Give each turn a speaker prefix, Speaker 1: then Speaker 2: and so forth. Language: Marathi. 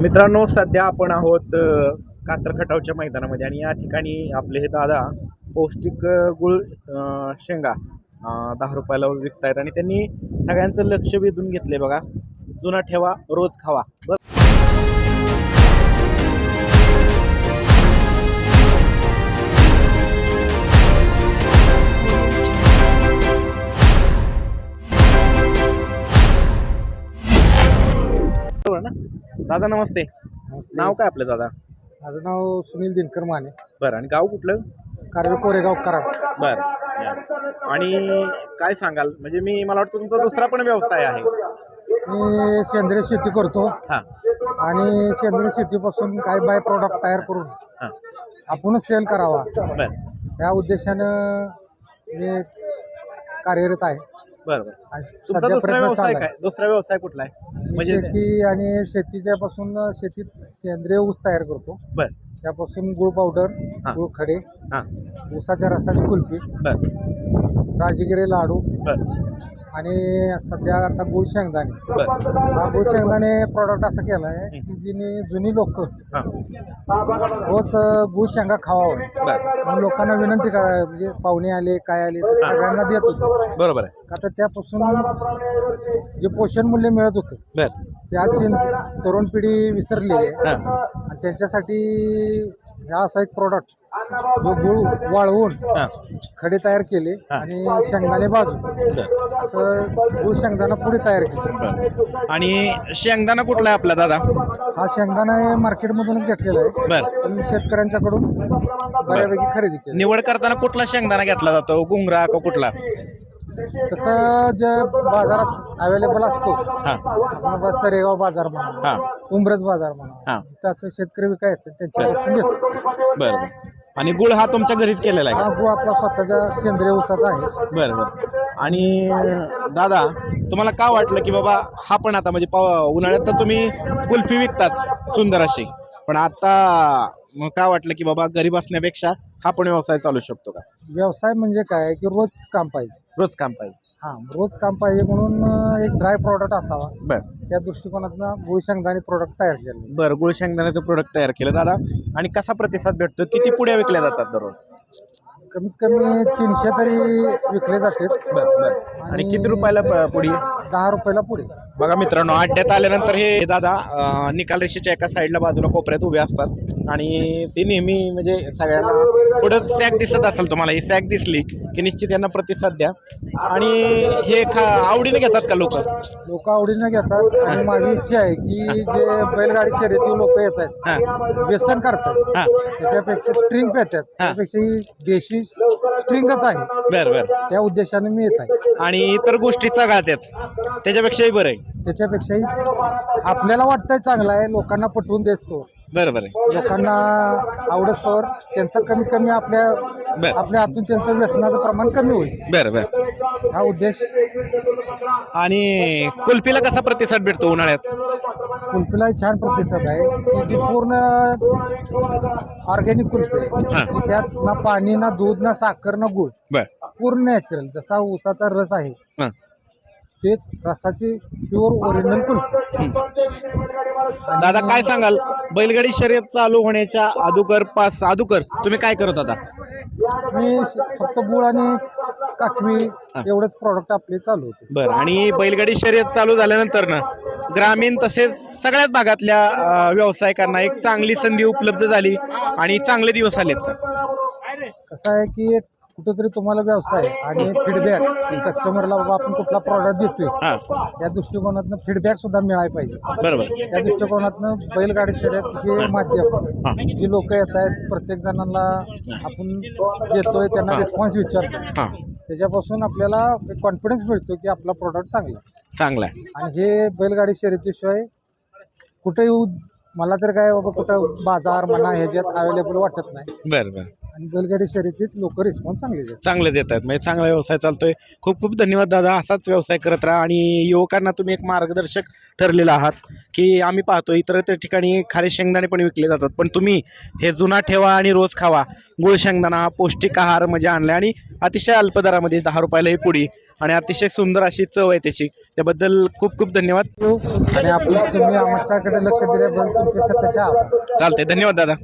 Speaker 1: मित्रांनो सध्या आपण आहोत अ, कातर खटावच्या मैदानामध्ये आणि या ठिकाणी आपले हे दादा पौष्टिक गुळ शेंगा दहा रुपयाला विकतायत आणि त्यांनी सगळ्यांचं लक्ष वेधून घेतले बघा. जुना ठेवा रोज खावा. बघ बरोबर ना? दादा नमस्ते. नाव काय आपलं दादा?
Speaker 2: माझं नाव सुनील दिनकर माने.
Speaker 1: बरं आणि गाव कुठलं?
Speaker 2: कारवे कोरेगाव कराड.
Speaker 1: बरं आणि काय सांगाल? म्हणजे मी मला वाटतं तुमचा दुसरा पण व्यवसाय आहे.
Speaker 2: मी सेंद्रिय शेती करतो.
Speaker 1: हां.
Speaker 2: आणि सेंद्रिय शेतीपासून काही बाय प्रॉडक्ट तयार करून
Speaker 1: हां.
Speaker 2: आपणच सेल करावा.
Speaker 1: बरं.
Speaker 2: या उद्देशानं मी कार्यरत आहे.
Speaker 1: बरं बरं.
Speaker 2: आणि
Speaker 1: तुमचा
Speaker 2: सध्या
Speaker 1: दुसरा
Speaker 2: प्रयत्न
Speaker 1: व्यवसाय
Speaker 2: चालू
Speaker 1: काय? दुसरा व्यवसाय कुठला आहे? म्हणजे
Speaker 2: शेती आणि शेतीच्या पासून शेतीत सेंद्रिय ऊस तयार करतो.
Speaker 1: बरं.
Speaker 2: त्यापासून गुळ पावडर
Speaker 1: हां.
Speaker 2: गुळ खडे
Speaker 1: हां.
Speaker 2: ऊसाच्या रसाची कुल्फी
Speaker 1: बरं.
Speaker 2: राजगिरी लाडू
Speaker 1: बरं.
Speaker 2: आणि सध्या आता गुळ शेंगदाणे.
Speaker 1: बरं.
Speaker 2: हा गुळ शेंगदाणे प्रॉडक्ट असं केलं आहे की जिने जुनी लोक
Speaker 1: हां.
Speaker 2: रोज अ, गुळ शेंगा खावावं.
Speaker 1: बरं.
Speaker 2: म्हणून लोकांना विनंती करा म्हणजे पाहुणे आले काय आले तर सगळ्यांना देत होतो.
Speaker 1: बरोबर आहे.
Speaker 2: का तर त्यापासून जे पोषण मूल्य मिळत होतं
Speaker 1: बरं.
Speaker 2: ते आजची तरुण पिढी विसरलेली आहे.
Speaker 1: हां.
Speaker 2: आणि त्यांच्यासाठी हा असा एक प्रॉडक्ट गुळ वाळवून
Speaker 1: हां.
Speaker 2: खडे तयार केले
Speaker 1: हा.
Speaker 2: आणि शेंगदाणे
Speaker 1: बरं.
Speaker 2: असं गुळ शेंगदाणा पुढे तयार केले.
Speaker 1: बरं. आणि शेंगदाणा कुठला आहे आपला दादा?
Speaker 2: हा शेंगदाणा हे मार्केटमधूनच घेतलेला आहे.
Speaker 1: बरं.
Speaker 2: पण शेतकऱ्यांच्याकडून बऱ्यापैकी खरेदी केली.
Speaker 1: निवड करताना कुठला शेंगदाणा घेतला जातो? गुंगरा का कुठला?
Speaker 2: तसं जे बाजारात अवेलेबल असतो
Speaker 1: हां.
Speaker 2: आपण बा- चरेगाव बाजार म्हणा
Speaker 1: हां.
Speaker 2: उंबरज बाजार म्हणा
Speaker 1: हां.
Speaker 2: असं शेतकरी विकाय येतात त्यांच्यापासून घेतो.
Speaker 1: बरं बरं. आणि गुळ हा तुमच्या घरीच केलेला आहे
Speaker 2: हा
Speaker 1: का?
Speaker 2: गुळ आपला स्वतःच्या सेंद्रिय ऊसाचा आहे.
Speaker 1: बरं बरं. आणि दादा तुम्हाला का वाटलं की बाबा हा पण आता म्हणजे पाव उन्हाळ्यात तर तुम्ही कुल्फी विकताच सुंदर अशी. पण आता मग का वाटलं की बाबा घरी बसण्यापेक्षा हा पण व्यवसाय चालू शकतो का?
Speaker 2: व्यवसाय म्हणजे काय की रोज काम पाहिजे.
Speaker 1: रोज काम पाहिजे.
Speaker 2: हा रोज काम पाहिजे म्हणून अं, एक ड्राय प्रॉडक्ट असावा.
Speaker 1: बरं.
Speaker 2: त्या दृष्टिकोनातनं गुळ शेंगदाणे प्रॉडक्ट तयार केले
Speaker 1: बरं गुळ शेंगदाण्याचं प्रोडक्ट तयार केलं दादा. आणि कसा प्रतिसाद भेटतो किती पुड्या विकल्या जातात दररोज?
Speaker 2: कमीत कमी तीनशे तरी विकले जाते
Speaker 1: बरं बरं. आणि किती रुपयाला प- पुडी?
Speaker 2: दहा रुपयाला पुढे
Speaker 1: बघा मित्रांनो अड्ड्यात आल्यानंतर हे दादा अं, निकाल रेषेच्या एका साईडला बाजूला कोपऱ्यात उभे असतात. आणि ते नेहमी म्हणजे सगळ्यांना पुढं सॅक दिसत असेल तुम्हाला ही सॅक दिसली. की निश्चित यांना प्रतिसाद द्या. आणि हे खा आवडीने घेतात का लोक?
Speaker 2: लोक आवडीनं घेतात. आणि माझी इच्छा आहे की जे बैलगाडी शर्यती लोक येत आहेत
Speaker 1: हां.
Speaker 2: व्यसन करतात
Speaker 1: हां.
Speaker 2: त्याच्यापेक्षा स्ट्रिंग पेतात त्यापेक्षा ही देशी स्ट्रिंगच आहे.
Speaker 1: बरं बरं.
Speaker 2: त्या उद्देशाने मी येत आहे.
Speaker 1: आणि इतर गोष्टी चघळतात त्याच्यापेक्षाही बरं आहे.
Speaker 2: त्याच्यापेक्षाही आपल्याला वाटतंय चांगलं आहे लोकांना पटवून देतो
Speaker 1: बरं बरं. आहे
Speaker 2: लोकांना आवडस्तोवर त्यांचं कमी कमी आपल्या
Speaker 1: बरं.
Speaker 2: आपल्या हातून त्यांचं व्यसनाचं प्रमाण कमी होईल.
Speaker 1: बरं बरं.
Speaker 2: हा उद्देश.
Speaker 1: आणि कुल्फीला कसा प्रतिसाद भेटतो उन्हाळ्यात?
Speaker 2: कुल्फीला छान प्रतिसाद आहे. की जी पूर्ण ऑर्गॅनिक कुल्फी आहे. की त्यात ना पाणी ना दूध ना साखर ना गुळ.
Speaker 1: बरं.
Speaker 2: पूर्ण नॅचरल जसा ऊसाचा रस आहे
Speaker 1: हां.
Speaker 2: तेच रसाची प्युअर ओरिजिनल कुल्फी
Speaker 1: दादा काय सांगाल? बैलगाडी शर्यत चालू होण्याच्या अदुकर पास अदुकर तुम्ही काय करत होता?
Speaker 2: मी फक्त गुळ आणि काकवी एवढंच प्रॉडक्ट आपले चालू होते.
Speaker 1: बरं आणि बैलगाडी शर्यत चालू झाल्यानंतर ना ग्रामीण तसेच सगळ्याच भागातल्या व्यावसायिकांना एक चांगली संधी उपलब्ध झाली आणि चांगले दिवस आलेत.
Speaker 2: कसं आहे की एक कुठंतरी तुम्हाला व्यवसाय आणि फीडबॅक कस्टमरला बाबा आपण कुठला प्रॉडक्ट देतोय.
Speaker 1: हां.
Speaker 2: त्या दृष्टिकोनातनं फीडबॅक सुद्धा मिळायला पाहिजे.
Speaker 1: बरोबर.
Speaker 2: त्या दृष्टिकोनातनं बैलगाडी शर्यत हे माध्यम जी लोक येत आहेत प्रत्येक जणांना आपण देतोय त्यांना रिस्पॉन्स विचारतो
Speaker 1: हां.
Speaker 2: त्याच्यापासून आपल्याला एक कॉन्फिडन्स मिळतो की आपला प्रॉडक्ट चांगला आहे.
Speaker 1: चांगलं आहे.
Speaker 2: आणि हे बैलगाडी शर्यतीशिवाय कुठे येऊ मला तर काय बाबा कुठं बाजार म्हणा ह्याच्यात अवेलेबल वाटत नाही.
Speaker 1: बरं बरं.
Speaker 2: आणि बैलगाडी शर्यतीत लोक रिस्पॉन्स चांगले देतात.
Speaker 1: चांगले देत आहेत म्हणजे चांगला व्यवसाय चालतोय. खूप खूप धन्यवाद दादा. असाच व्यवसाय करत राहा आणि युवकांना तुम्ही एक मार्गदर्शक ठरलेला आहात की आम्ही पाहतो इतर त्या ठिकाणी खारे शेंगदाणे पण विकले जातात. पण तुम्ही हे जुना ठेवा आणि रोज खावा. गुळ शेंगदाणा पौष्टिक आहार म्हणजे आणला आणि अतिशय अल्प दरामध्ये दहा रुपयाला ही पुडी आणि अतिशय सुंदर अशी चव आहे त्याची. त्याबद्दल खूप खूप धन्यवाद.
Speaker 2: आणि आपण तुम्ही आमच्याकडे लक्ष दिल्याबद्दल तुमचे
Speaker 1: चालते धन्यवाद दादा.